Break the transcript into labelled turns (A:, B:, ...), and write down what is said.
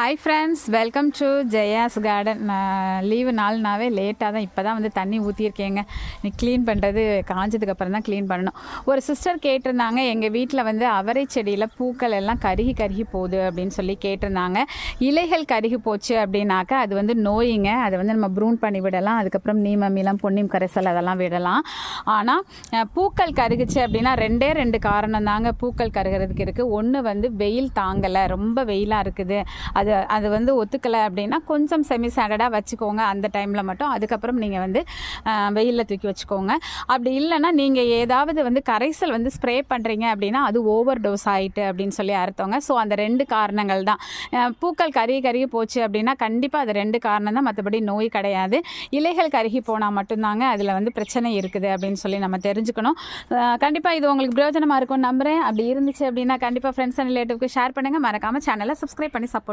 A: Hi friends welcome to Jaya's garden நான் leave நாள்னாவே லேட்டாக தான். இப்போ தான் வந்து தண்ணி ஊற்றியிருக்கேங்க நீ க்ளீன் பண்ணுறது காஞ்சதுக்கு அப்புறம் தான் க்ளீன் பண்ணணும். ஒரு சிஸ்டர் கேட்டிருந்தாங்க எங்கள் வீட்டில் வந்து அவரை செடியில் பூக்கள் எல்லாம் கருகி கருகி போகுது அப்படின்னு சொல்லி கேட்டிருந்தாங்க. இலைகள் கருகி போச்சு அப்படின்னாக்கா அது வந்து நோயிங்க. அதை வந்து நம்ம ப்ரூன் பண்ணி விடலாம். அதுக்கப்புறம் நீமமிலம் பொன்னியம் கரைசல் அதெல்லாம் விடலாம். ஆனால் பூக்கள் கருகுச்சு அப்படின்னா ரெண்டே ரெண்டு காரணம் தாங்க பூக்கள் கருகிறதுக்கு இருக்குது ஒன்று வந்து வெயில் தாங்கலை. ரொம்ப வெயிலாக இருக்குது. அது அது வந்து ஒத்துக்கலை அப்படின்னா கொஞ்சம் செமி ஸ்டாண்டர்டாக வச்சுக்கோங்க அந்த டைமில் மட்டும். அதுக்கப்புறம் நீங்கள் வந்து வெயிலில் தூக்கி வச்சுக்கோங்க. அப்படி இல்லைன்னா நீங்கள் ஏதாவது வந்து கரைசல் வந்து ஸ்ப்ரே பண்ணுறீங்க அப்படின்னா அது ஓவர் டோஸ் ஆகிட்டு அப்படின்னு சொல்லி அர்த்தங்க. ஸோ அந்த ரெண்டு காரணங்கள் தான். பூக்கள் கருகி கருகி போச்சு அப்படின்னா கண்டிப்பாக அது ரெண்டு காரணம் தான். மற்றபடி நோய் கிடையாது. இலைகள் கருகி போனால் மட்டும்தாங்க அதில் வந்து பிரச்சனை இருக்குது அப்படின்னு சொல்லி நம்ம தெரிஞ்சுக்கணும். கண்டிப்பாக இது உங்களுக்கு பிரயோஜனமாக இருக்கும்னு நம்புகிறேன் அப்படி இருந்துச்சு அப்படின்னா கண்டிப்பாக ஃப்ரெண்ட்ஸ் அண்ட் ரிலேட்டிவ்க்கு ஷேர் பண்ணுங்கள் மறக்காமல் சேனலை சப்ஸ்கிரைப் பண்ணி சப்போர்ட்